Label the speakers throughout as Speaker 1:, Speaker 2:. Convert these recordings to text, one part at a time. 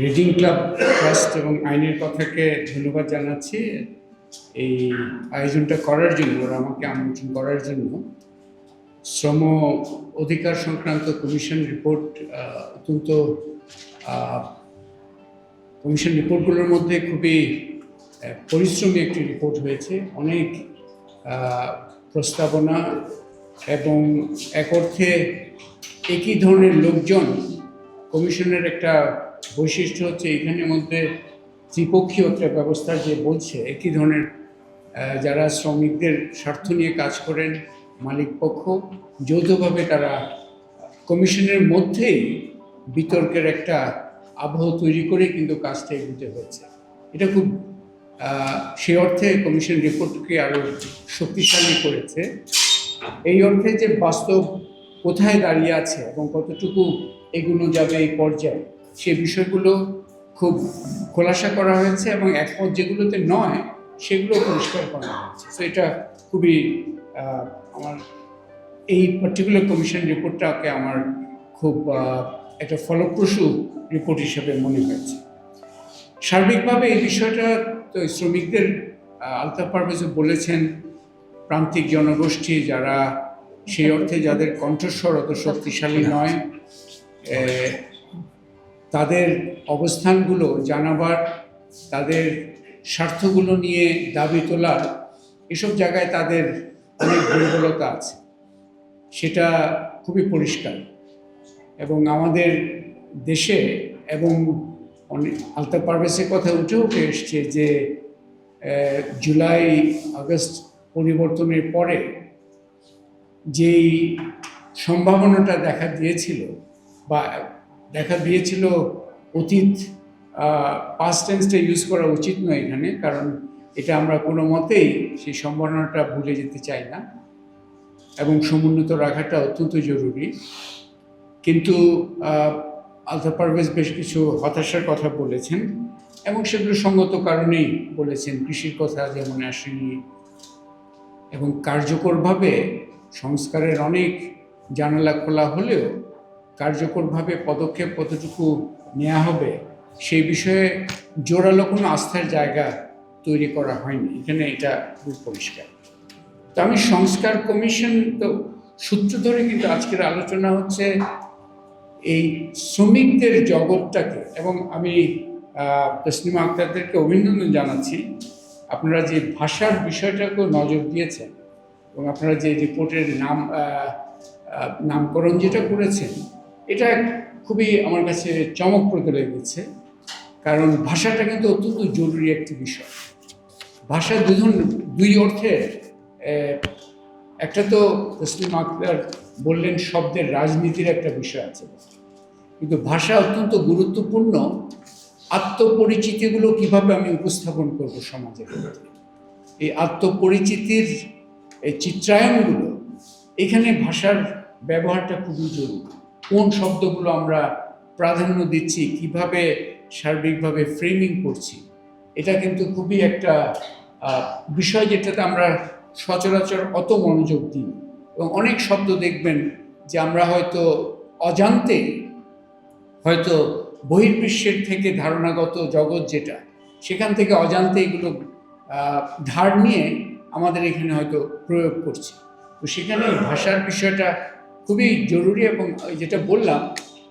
Speaker 1: Reading club trust এবং আইনের কথাকে ধন্যবাদ জানাচ্ছি এই আয়োজনটা করার জন্য, ওরা আমাকে আমন্ত্রণ করার জন্য। শ্রম অধিকার সংক্রান্ত কমিশন রিপোর্ট অত্যন্ত কমিশন রিপোর্টগুলোর মধ্যে খুবই পরিশ্রমী একটি রিপোর্ট হয়েছে। অনেক প্রস্তাবনা এবং এক অর্থে একই ধরনের লোকজন কমিশনের একটা বৈশিষ্ট্য হচ্ছে এখানের মধ্যে ত্রিপক্ষীয় ব্যবস্থা যে বলছে, একই ধরনের যারা শ্রমিকদের স্বার্থ নিয়ে কাজ করেন, মালিক পক্ষ, যৌথভাবে তারা কমিশনের মধ্যেই বিতর্কের একটা আবহ তৈরি করে কিন্তু কাজটা এগোতে হয়েছে। এটা খুব সেই অর্থে কমিশন রিপোর্টকে আরও শক্তিশালী করেছে। এই অর্থে যে বাস্তব কোথায় দাঁড়িয়ে আছে এবং কতটুকু এগুলো যাবে এই পর্যায়ে সে বিষয়গুলো খুব খোলাসা করা হয়েছে এবং একমত যেগুলোতে নয় সেগুলো পরিষ্কার করা হয়েছে। তো এটা খুবই আমার এই পার্টিকুলার কমিশন রিপোর্টটাকে আমার খুব একটা ফলপ্রসূ রিপোর্ট হিসেবে মনে হয়েছে। সার্বিকভাবে এই বিষয়টা তো শ্রমিকদের আহ, আলতাফ পারভেজও বলেছেন প্রান্তিক জনগোষ্ঠী যারা সেই অর্থে যাদের কণ্ঠস্বর অত শক্তিশালী নয় তাদের অবস্থানগুলো জানাবার, তাদের স্বার্থগুলো নিয়ে দাবি তোলার, এসব জায়গায় তাদের অনেক দুর্বলতা আছে। সেটা খুবই পরিষ্কার এবং আমাদের দেশে এবং অনেক আলতা পারভেসের কথা উঠে উঠে এসছে যে জুলাই, আগস্ট পরিবর্তনের পরে যেই সম্ভাবনাটা দেখা দিয়েছিল বা দেখা দিয়েছিল অতীত পাস্ট টেন্সটা ইউজ করা উচিত নয় এখানে কারণ এটা আমরা কোনো মতেই সেই সম্ভাবনাটা ভুলে যেতে চাই না। এবং সমুন্নত রাখাটা অত্যন্ত জরুরি। কিন্তু আহ, আলতাফ পারভেজ বেশ কিছু হতাশার কথা বলেছেন এবং সেগুলো সঙ্গত কারণেই বলেছেন। কৃষির কথা যেমন আসেনি এবং কার্যকরভাবে সংস্কারের অনেক জানালা খোলা হলেও কার্যকরভাবে পদক্ষেপ কতটুকু নেওয়া হবে, সেই বিষয়ে জোরালো কোনো আস্থার জায়গা তৈরি করা হয়নি। এখানে এটা খুব পরিষ্কার। তো আমি সংস্কার কমিশন তো সূত্র ধরে কিন্তু আজকের আলোচনা হচ্ছে এই শ্রমিকদের জগৎটাকে এবং আমি তসলিমা আক্তারদেরকে অভিনন্দন জানাচ্ছি। আপনারা যে ভাষার বিষয়টাকেও নজর দিয়েছেন এবং আপনারা যে রিপোর্টের নাম নামকরণ যেটা করেছেন এটা খুবই আমার কাছে চমকপ্রদ লেগেছে কারণ ভাষাটা কিন্তু অত্যন্ত জরুরি একটি বিষয়। ভাষা দুজন দুই অর্থে একটা তো তসলিম আক্তার বললেন, শব্দের রাজনীতির একটা বিষয় আছে। কিন্তু ভাষা অত্যন্ত গুরুত্বপূর্ণ, আত্মপরিচিতিগুলো কীভাবে আমি উপস্থাপন করব সমাজের এই আত্মপরিচিতির, এই চিত্রায়নগুলো, এখানে ভাষার ব্যবহারটা খুবই জরুরি। কোন শব্দগুলো আমরা প্রাধান্য দিচ্ছি, কীভাবে সার্বিকভাবে ফ্রেমিং করছি, এটা কিন্তু খুবই একটা বিষয় যেটাতে আমরা সচরাচর অত মনোযোগ দিই এবং অনেক শব্দ দেখবেন যে আমরা হয়তো অজান্তে হয়তো বহির্বিশ্বের থেকে ধারণাগত জগৎ যেটা, সেখান থেকে অজান্তে এগুলো ধার নিয়ে আমাদের এখানে হয়তো প্রয়োগ করছি। তো সেখানে ভাষার বিষয়টা খুবই জরুরি এবং যেটা বললাম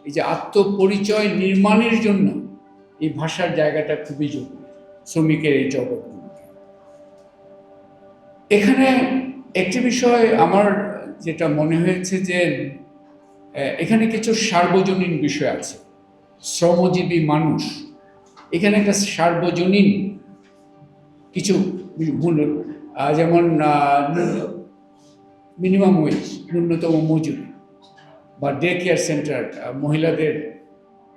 Speaker 1: এই যে আত্মপরিচয় নির্মাণের জন্য এই ভাষার জায়গাটা খুবই জরুরি শ্রমিকের এই জগৎ এখানে একটি বিষয় আমার যেটা মনে হয়েছে যে এখানে কিছু সার্বজনীন বিষয় আছে। শ্রমজীবী মানুষ এখানে একটা সার্বজনীন কিছু যেমন মিনিমাম ওয়েজ ন্যূনতম মজুরি বা ডে কেয়ার সেন্টার মহিলাদের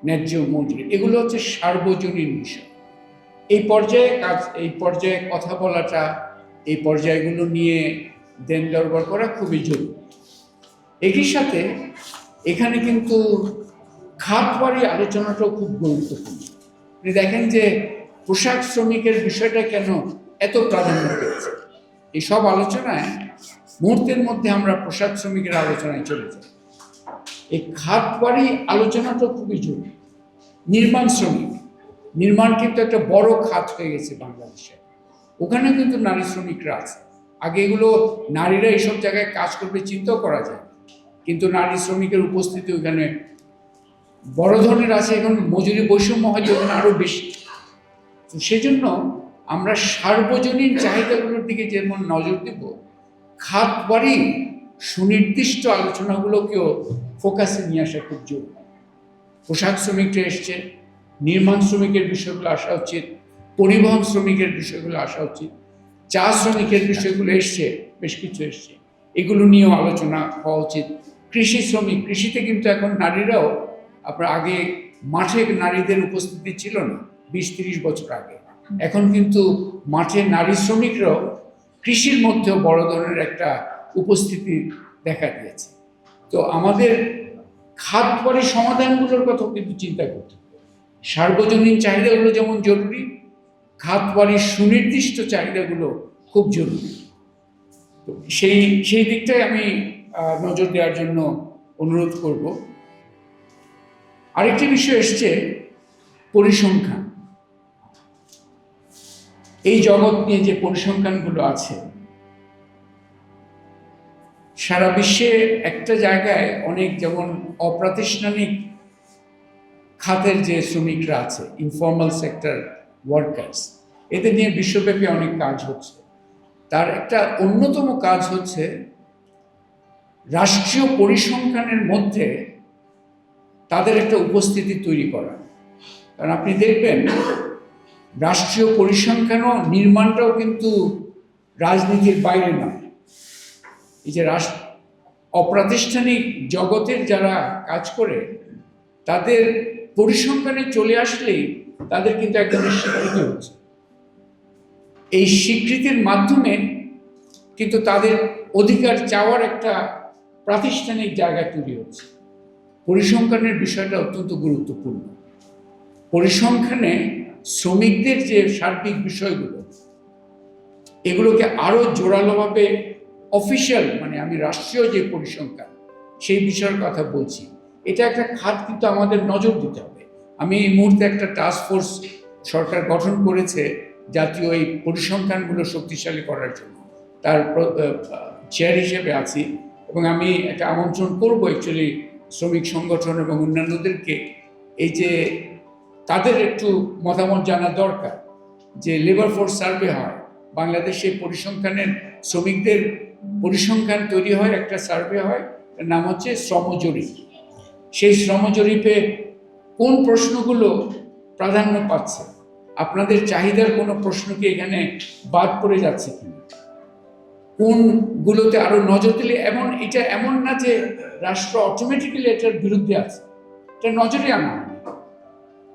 Speaker 1: ন্যায্য মজুরি, এগুলো হচ্ছে সার্বজনীন বিষয়। এই পর্যায়ে কাজ, এই পর্যায়ে কথা বলাটা, এই পর্যায়গুলো নিয়ে দেন দরবার করা খুবই জরুরি। একই সাথে এখানে কিন্তু খাতবাড়ি আলোচনাটাও খুব গুরুত্বপূর্ণ। আপনি দেখেন যে পোশাক শ্রমিকের বিষয়টা কেন এত প্রাধান্য পেয়েছে? এই সব আলোচনায় মুহূর্তের মধ্যে আমরা প্রসাদ শ্রমিকের আলোচনায় চলে যাই। এই খাত খাতবাড়ি আলোচনাটা খুবই জরুরি। নির্মাণ শ্রমিক, নির্মাণ কিন্তু একটা বড় খাত হয়ে গেছে বাংলাদেশে। ওখানে কিন্তু নারী শ্রমিকরা আছে। আগে এগুলো নারীরা এইসব জায়গায় কাজ করবে চিন্তাও করা যায়। কিন্তু নারী শ্রমিকের উপস্থিতি ওখানে বড় ধরনের আছে এখন মজুরি বৈষম্য হয়তো ওখানে আরও বেশি। তো সেজন্য আমরা সার্বজনীন চাহিদাগুলোর দিকে যেমন নজর দেব খাত বাড়ি সুনির্দিষ্ট আলোচনাগুলোকেও ফোকাসে নিয়ে আসা খুব জরুরি। পোশাক শ্রমিকরা এসছে, নির্মাণ শ্রমিকের বিষয়গুলো আসা উচিত, পরিবহন শ্রমিকের বিষয়গুলো আসা উচিত, চা শ্রমিকের বিষয়গুলো এসছে, বেশ কিছু এসছে। এগুলো নিয়েও আলোচনা হওয়া উচিত। কৃষি শ্রমিক, কৃষিতে কিন্তু এখন নারীরাও, আপনার আগে মাঠে নারীদের উপস্থিতি ছিল না বিশ তিরিশ বছর আগে। এখন কিন্তু মাঠে নারী শ্রমিকরাও কৃষির মধ্যেও বড় ধরনের একটা উপস্থিতি দেখা দিয়েছে। তো আমাদের খাত পরে সমাধানগুলোর কথাও কিন্তু চিন্তা করতে সার্বজনীন চাহিদাগুলো যেমন জরুরি, খাত বাড়ির সুনির্দিষ্ট চাহিদাগুলো খুব জরুরি। তো সেই সেই দিকটাই আমি নজর দেওয়ার জন্য অনুরোধ করব। আরেকটি বিষয় এসছে পরিসংখ্যান। এই জগৎ নিয়ে যে পরিসংখ্যানগুলো আছে, সারা বিশ্বে একটা জায়গায় অনেক যেমন অপ্রাতিষ্ঠানিক খাতের যে শ্রমিকরা আছে ইনফর্মাল সেক্টর ওয়ার্কার্স এদের নিয়ে বিশ্বব্যাপী অনেক কাজ হচ্ছে। তার একটা অন্যতম কাজ হচ্ছে রাষ্ট্রীয় পরিসংখ্যানের মধ্যে তাদের একটা উপস্থিতি তৈরি করা। কারণ আপনি দেখবেন রাষ্ট্রীয় পরিসংখ্যানও, নির্মাণটাও কিন্তু রাজনীতির বাইরে নয়। এই যে রাষ্ট্র অপ্রাতিষ্ঠানিক জগতের যারা কাজ করে, তাদের পরিসংখ্যানে চলে আসলেই তাদের কিন্তু এক ধরনের স্বীকৃতি হচ্ছে। এই স্বীকৃতির মাধ্যমে কিন্তু তাদের অধিকার চাওয়ার একটা প্রাতিষ্ঠানিক জায়গা তৈরি হচ্ছে। পরিসংখ্যানের বিষয়টা অত্যন্ত গুরুত্বপূর্ণ। পরিসংখ্যানে শ্রমিকদের যে সার্বিক বিষয়গুলো, এগুলোকে আরও জোরালোভাবে অফিসিয়াল মানে আমি রাষ্ট্রীয় যে পরিসংখ্যান, সেই বিষয়ের কথা বলছি। এটা একটা খাত কিন্তু আমাদের নজর দিতে হবে। আমি এই মুহূর্তে একটা টাস্ক ফোর্স সরকার গঠন করেছে জাতীয় এই পরিসংখ্যানগুলো শক্তিশালী করার জন্য। তার চেয়ার হিসেবে আছি এবং আমি একটা আমন্ত্রণ করব অ্যাকচুয়ালি শ্রমিক সংগঠন এবং অন্যান্যদেরকে। এই যে তাদের একটু মতামত জানা দরকার যে লেবার ফোর্স সার্ভে হয়। বাংলাদেশে পরিসংখ্যানের শ্রমিকদের পরিসংখ্যান তৈরি হয়, একটা সার্ভে হয়, এর নাম হচ্ছে শ্রম জরিপ। সেই শ্রম জরিপে কোন প্রশ্নগুলো প্রাধান্য পাচ্ছে? আপনাদের চাহিদার কোনো প্রশ্ন কি এখানে বাদ পড়ে যাচ্ছে কিনা? কোনগুলোতে আরও নজর দিলে এমন, এটা এমন না যে রাষ্ট্র অটোমেটিক্যালি এটার বিরুদ্ধে আছে। এটা নজরে আনা।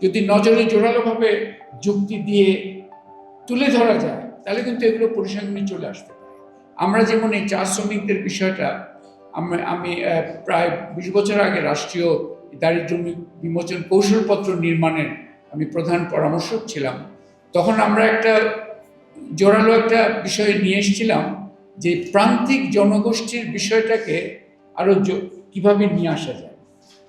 Speaker 1: যদি নজরে জোরালোভাবে যুক্তি দিয়ে তুলে ধরা যায়, তাহলে কিন্তু এগুলো পরিসংখ্যানে চলে আসতে আমরা যেমন এই চা শ্রমিকদের বিষয়টা, আমি প্রায় বিশ বছর আগে রাষ্ট্রীয় দারিদ্রমিক বিমোচন কৌশলপত্র নির্মাণের আমি প্রধান পরামর্শক ছিলাম। তখন আমরা একটা জোরালো একটা বিষয় নিয়ে এসেছিলাম যে প্রান্তিক জনগোষ্ঠীর বিষয়টাকে আরও জ- কীভাবে নিয়ে আসা যায়।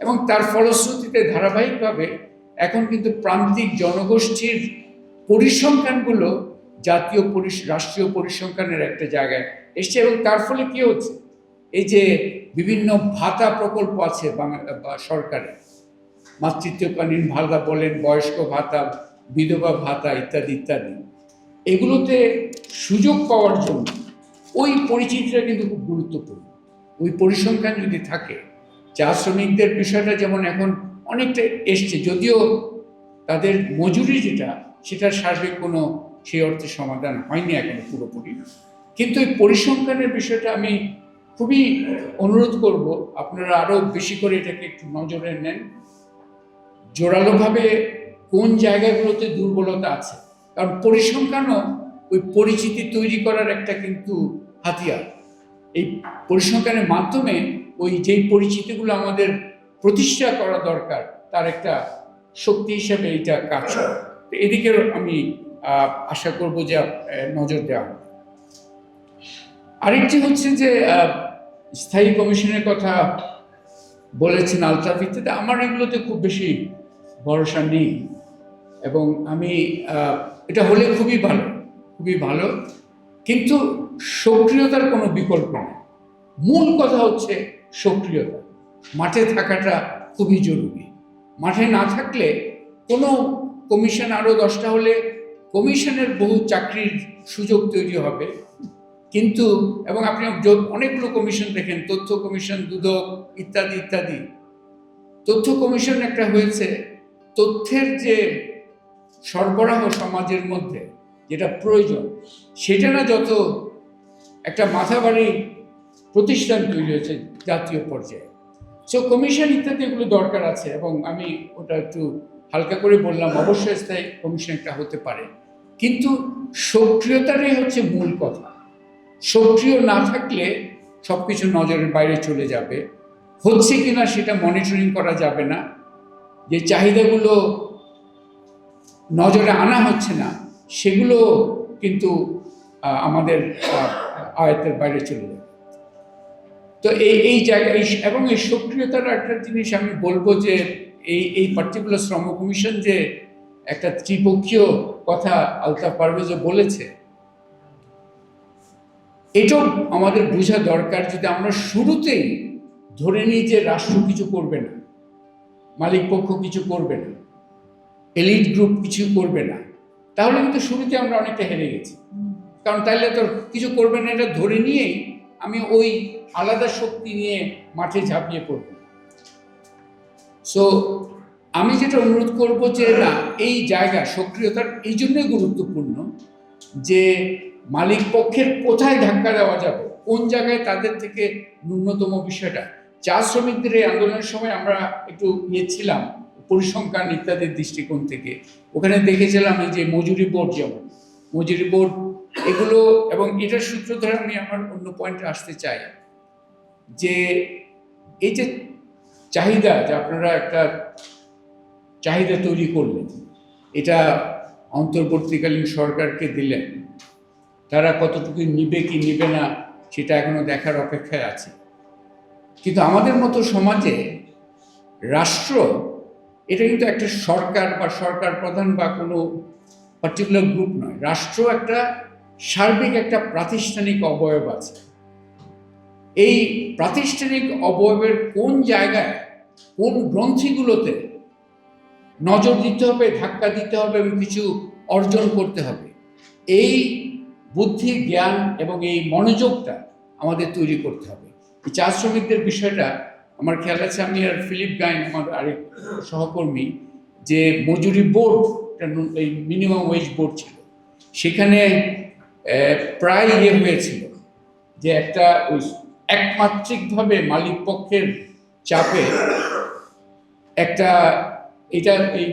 Speaker 1: এবং তার ফলশ্রুতিতে ধারাবাহিকভাবে এখন কিন্তু প্রান্তিক জনগোষ্ঠীর পরিসংখ্যানগুলো জাতীয় পরিস, রাষ্ট্রীয় পরিসংখ্যানের একটা জায়গায় এসছে এবং তার ফলে কী হচ্ছে? এই যে বিভিন্ন ভাতা প্রকল্প আছে বাংলা সরকারের, মাতৃত্বকালীন ভাতা বলেন, বয়স্ক ভাতা, বিধবা ভাতা ইত্যাদি ইত্যাদি, এগুলোতে সুযোগ পাওয়ার জন্য ওই পরিচিতিটা কিন্তু খুব গুরুত্বপূর্ণ। ওই পরিসংখ্যান যদি থাকে, চা শ্রমিকদের বিষয়টা যেমন এখন অনেকটা এসছে। যদিও তাদের মজুরি যেটা, সেটার সার্বিক কোনো সেই অর্থে সমাধান হয়নি এখনও পুরোপুরি। কিন্তু এই পরিসংখ্যানের বিষয়টা আমি খুবই অনুরোধ করব, আপনারা আরও বেশি করে এটাকে একটু নজরে নেন। জোরালোভাবে কোন জায়গাগুলোতে দুর্বলতা আছে। কারণ পরিসংখ্যানও ওই পরিচিতি তৈরি করার একটা কিন্তু হাতিয়ার। এই পরিসংখ্যানের মাধ্যমে ওই যেই পরিচিতিগুলো আমাদের প্রতিষ্ঠা করা দরকার, তার একটা শক্তি হিসেবে এটা কাজ করে। তো এদিকেও আমি আশা করব যে নজর দেওয়া হবে। আরেকটি হচ্ছে যে স্থায়ী কমিশনের কথা বলেছেন আলতাফ ইত্যাদি আমার এগুলোতে খুব বেশি ভরসা নেই। এবং আমি এটা হলে খুবই ভালো খুবই ভালো। কিন্তু সক্রিয়তার কোনো বিকল্প নেই। মূল কথা হচ্ছে সক্রিয়তা। মাঠে থাকাটা খুবই জরুরি। মাঠে না থাকলে কোনো কমিশন আরও দশটা হলে কমিশনের বহু চাকরির সুযোগ তৈরি হবে। কিন্তু, এবং আপনি অনেকগুলো কমিশন দেখেন, তথ্য কমিশন, দুদক ইত্যাদি ইত্যাদি, তথ্য কমিশন একটা হয়েছে তথ্যের যে সরবরাহ সমাজের মধ্যে যেটা প্রয়োজন, সেটা না যত একটা মাথাবাড়ি প্রতিষ্ঠান তৈরি হয়েছে জাতীয় পর্যায়ে। সো কমিশন ইত্যাদি এগুলো দরকার আছে এবং আমি ওটা একটু হালকা করে বললাম। অবশ্যই স্থায়ী কমিশন একটা হতে পারে। কিন্তু সক্রিয়তারই হচ্ছে মূল কথা। সক্রিয় না থাকলে সব কিছু নজরের বাইরে চলে যাবে। হচ্ছে কিনা সেটা মনিটরিং করা যাবে না। যে চাহিদাগুলো নজরে আনা হচ্ছে না সেগুলো কিন্তু আমাদের আহ, আয়ত্তের বাইরে চলে যাবে। তো এই এই জায়গায় এবং এই সক্রিয়তার একটা জিনিস আমি বলব যে এই এই পার্টিকুলার শ্রম কমিশন যে একটা ত্রিপক্ষীয় কথা আলতাফ পারভেজও বলেছে, এটাও আমাদের বোঝা দরকার যদি আমরা শুরুতেই ধরে নিই যে রাষ্ট্র কিছু করবে না, মালিক পক্ষ কিছু করবে না, এলিট গ্রুপ কিছু করবে না, তাহলে কিন্তু শুরুতে আমরা অনেকটা হেরে গেছি। কারণ তাইলে তো কিছু করবে না, এটা ধরে নিয়েই আমি ওই আলাদা শক্তি নিয়ে মাঠে ঝাঁপিয়ে পড়ব। সো আমি যেটা অনুরোধ করব যে না, এই জায়গা সক্রিয়তার এই জন্যই গুরুত্বপূর্ণ যে মালিক পক্ষের কোথায় ধাক্কা দেওয়া যাবে, কোন জায়গায় তাদের থেকে ন্যূনতম বিষয়টা। চা শ্রমিকদের এই আন্দোলনের সময় আমরা একটু ইয়ে পরিসংখ্যান ইত্যাদির দৃষ্টিকোণ থেকে। ওখানে দেখেছিলাম যে মজুরি বোর্ড যেমন। মজুরি বোর্ড এগুলো এবং এটার সূত্র ধরে আমি আমার অন্য পয়েন্টে আসতে চাই। যে এই যে চাহিদা যে আপনারা একটা চাহিদা তৈরি করলেন, এটা অন্তর্বর্তীকালীন সরকারকে দিলেন, তারা কতটুকু নিবে কি নিবে না সেটা এখনও দেখার অপেক্ষায় আছে। কিন্তু আমাদের মতো সমাজে রাষ্ট্র, এটা কিন্তু একটা সরকার বা সরকার প্রধান বা কোনো পার্টিকুলার গ্রুপ নয়। রাষ্ট্র একটা সার্বিক একটা প্রাতিষ্ঠানিক অবয়ব আছে। এই প্রাতিষ্ঠানিক অবয়বের কোন জায়গায়, কোন গ্রন্থিগুলোতে নজর দিতে হবে, ধাক্কা দিতে হবে এবং কিছু অর্জন করতে হবে? এই বুদ্ধি, জ্ঞান এবং এই মনোযোগটা আমাদের তৈরি করতে হবে। এই চা শ্রমিকদের বিষয়টা আমার খেয়াল আছে, আমি আর ফিলিপ গাইন, আমার আরেক সহকর্মী, যে মজুরি বোর্ড এই মিনিমাম ওয়েজ বোর্ড ছিল। সেখানে প্রায় ইয়ে হয়েছিল যে একটা ওই একমাত্রিকভাবে মালিক পক্ষের চাপে একটা এটা এই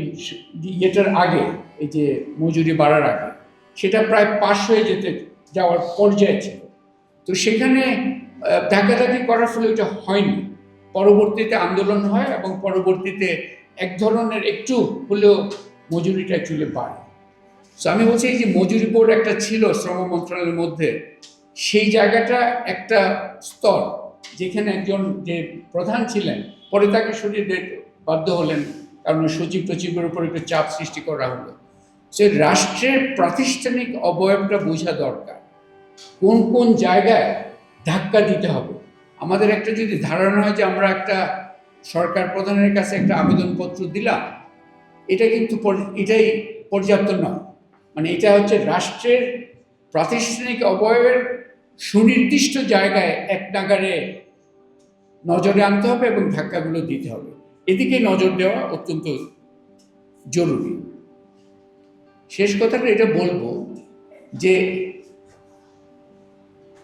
Speaker 1: ইয়েটার আগে এই যে মজুরি বাড়ার আগে সেটা প্রায় পাশ হয়ে যেতে যাওয়ার পর্যায়ে ছিল। তো সেখানে আহ, ধাক্কাধাক্কি করার ফলে এটা হয়নি। পরবর্তীতে আন্দোলন হয় এবং পরবর্তীতে এক ধরনের একটু হলেও মজুরিটা চলে বাড়ে। সো আমি বলছি এই যে মজুরি বোর্ড একটা ছিল শ্রম মন্ত্রণালয়ের মধ্যে সেই জায়গাটা একটা স্তর যেখানে একজন যে প্রধান ছিলেন, পরে তাকে সরিয়ে বাধ্য হলেন কারণ সচিব টচিবের উপর একটু চাপ সৃষ্টি করা হলো। সে রাষ্ট্রের প্রাতিষ্ঠানিক অবয়বটা বোঝা দরকার। কোন কোন জায়গায় ধাক্কা দিতে হবে? আমাদের একটা যদি ধারণা হয় যে আমরা একটা সরকার প্রধানের কাছে একটা আবেদনপত্র দিলাম, এটা কিন্তু এটাই পর্যাপ্ত নয়। মানে এটা হচ্ছে রাষ্ট্রের প্রাতিষ্ঠানিক অবয়বের সুনির্দিষ্ট জায়গায় এক নাগারে নজরে আনতে হবে এবং ধাক্কাগুলো দিতে হবে। এদিকে নজর দেওয়া অত্যন্ত জরুরি। শেষ কথাটা এটা বলব যে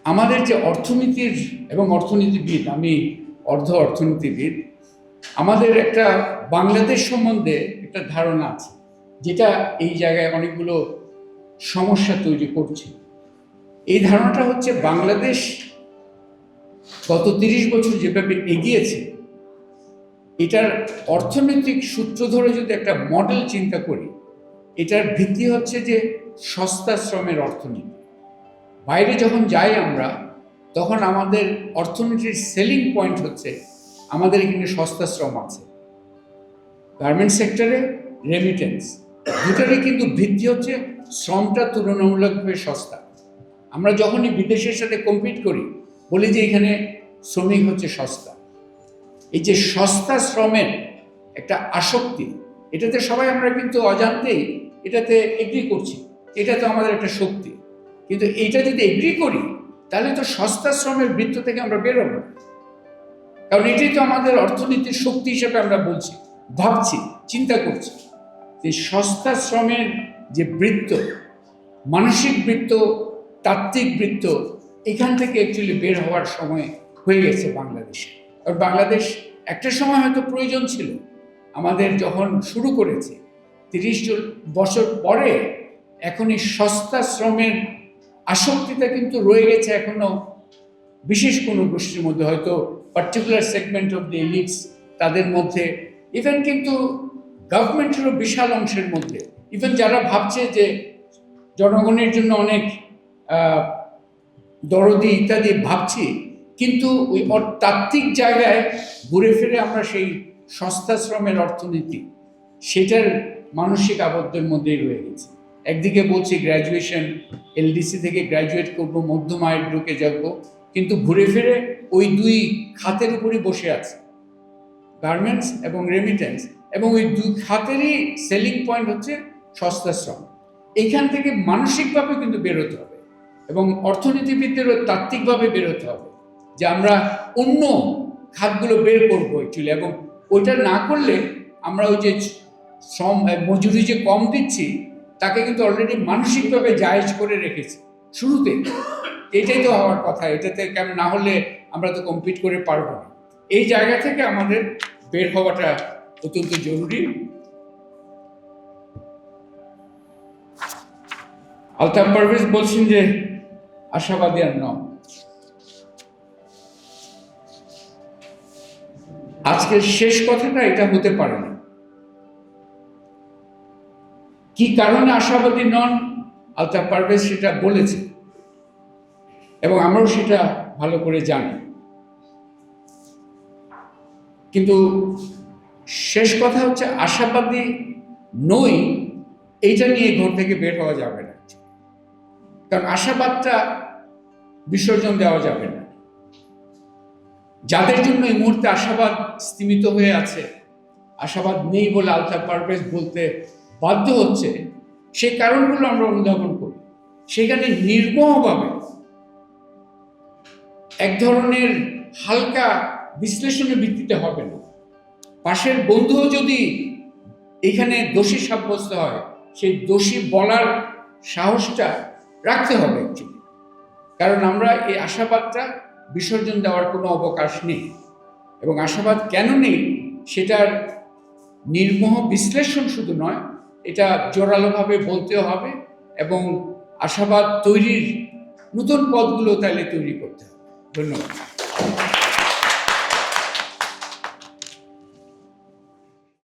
Speaker 1: আমাদের যে অর্থনীতির এবং অর্থনীতিবিদ, আমি অর্ধ অর্থনীতিবিদ, আমাদের একটা বাংলাদেশ সম্বন্ধে একটা ধারণা আছে, যেটা এই জায়গায় অনেকগুলো সমস্যা তৈরি করছে। এই ধারণাটা হচ্ছে বাংলাদেশ গত তিরিশ বছর যেভাবে এগিয়েছে, এটার অর্থনৈতিক সূত্র ধরে যদি একটা মডেল চিন্তা করি, এটার ভিত্তি হচ্ছে যে সস্তা শ্রমের অর্থনীতি। বাইরে যখন যাই আমরা, তখন আমাদের অর্থনীতির সেলিং পয়েন্ট হচ্ছে আমাদের এখানে সস্তা শ্রম আছে। গার্মেন্ট সেক্টরে রেমিটেন্স দুটারই কিন্তু ভিত্তি হচ্ছে শ্রমটা তুলনামূলকভাবে সস্তা। আমরা যখনই বিদেশের সাথে কম্পিট করি, বলি যে এখানে শ্রমিক হচ্ছে সস্তা। এই যে সস্তা শ্রমের একটা আসক্তি, এটাতে সবাই আমরা কিন্তু অজান্তেই এটাতে এগ্রি করছি। এটা তো আমাদের একটা শক্তি। কিন্তু এইটা যদি এগ্রি করি, তাহলে তো সস্তা শ্রমের বৃত্ত থেকে আমরা বেরোবো। কারণ এটাই তো আমাদের অর্থনীতির শক্তি হিসেবে আমরা বলছি, ভাবছি, চিন্তা করছি। যে সস্তা শ্রমের যে বৃত্ত, মানসিক বৃত্ত তাত্ত্বিক বৃত্ত এখান থেকে অ্যাকচুয়ালি বের হওয়ার সময় হয়ে গেছে বাংলাদেশে। আর বাংলাদেশ একটা সময় হয়তো প্রয়োজন ছিল। আমাদের যখন শুরু করেছে, তিরিশ বছর পরে এখন এই সস্তা শ্রমের আসক্তিটা কিন্তু রয়ে গেছে এখনও বিশেষ কোনো গোষ্ঠীর মধ্যে হয়তো particular segment of the elites তাদের মধ্যে। ইভেন কিন্তু গভর্নমেন্টেরও বিশাল অংশের মধ্যে। ইভেন যারা ভাবছে যে জনগণের জন্য অনেক দরদি ইত্যাদি ভাবছি, কিন্তু ওই তাত্ত্বিক জায়গায় ঘুরে ফিরে আমরা সেই সস্তা শ্রমের অর্থনীতি, সেটার মানসিক আবদ্ধের মধ্যেই রয়ে গেছে। একদিকে বলছি গ্র্যাজুয়েশন এলডিসি থেকে গ্র্যাজুয়েট করব মধ্যম আয়ের ঢুকে যাব, কিন্তু ঘুরে ফিরে ওই দুই খাতের উপরই বসে আছে। গার্মেন্টস এবং রেমিটেন্স এবং ওই দুই খাতেরই সেলিং পয়েন্ট হচ্ছে সস্তা শ্রম এইখান থেকে মানসিকভাবে কিন্তু বেরোতে হবে। এবং অর্থনীতিবিদদেরও তাত্ত্বিকভাবে বেরোতে হবে যে আমরা অন্য খাতগুলো বের করব অ্যাকচুয়ালি এবং ওইটা না করলে আমরা ওই যে শ্রম মজুরি যে কম দিচ্ছি, তাকে কিন্তু অলরেডি মানসিকভাবে জায়েজ করে রেখেছি শুরুতে। এটাই তো হওয়ার কথা, এটাতে কেন না হলে আমরা তো কম্পিট করে পারব না। এই জায়গা থেকে আমাদের বের হওয়াটা অত্যন্ত জরুরি। আলতাফ পারভেজ বলছেন যে আশাবাদী আর নয় আজকের শেষ কথাটা এটা হতে পারে না। কি কারণে আশাবাদী নন? আলতাফ পারভেজ সেটা বলেছে এবং আমরাও সেটা ভালো করে জানি। কিন্তু শেষ কথা হচ্ছে আশাবাদী নই, এইটা নিয়ে ঘর থেকে বের হওয়া যাবে না। কারণ আশাবাদটা বিসর্জন দেওয়া যাবে না। যাদের জন্য এই মুহূর্তে আশাবাদ স্তীমিত হয়ে আছে, আশাবাদ নেই বলে আলতাফ পারভেজ বলতে বাধ্য হচ্ছে, সেই কারণগুলো আমরা অনুধাবন করি। সেখানে নির্মমভাবে এক ধরনের হালকা বিশ্লেষণের ভিত্তিতে হবে না। পাশের বন্ধুও যদি এখানে দোষী সাব্যস্ত হয়, সেই দোষী বলার সাহসটা রাখতে হবে অ্যাকচুয়ালি কারণ আমরা এই আশাবাদটা বিসর্জন দেওয়ার কোনো অবকাশ নেই। এবং আশাবাদ কেন নেই সেটার নির্মহ বিশ্লেষণ শুধু নয়, এটা জোরালোভাবে বলতেও হবে এবং আশাবাদ তৈরির নতুন পদগুলো তাহলে তৈরি করতে হবে। ধন্যবাদ।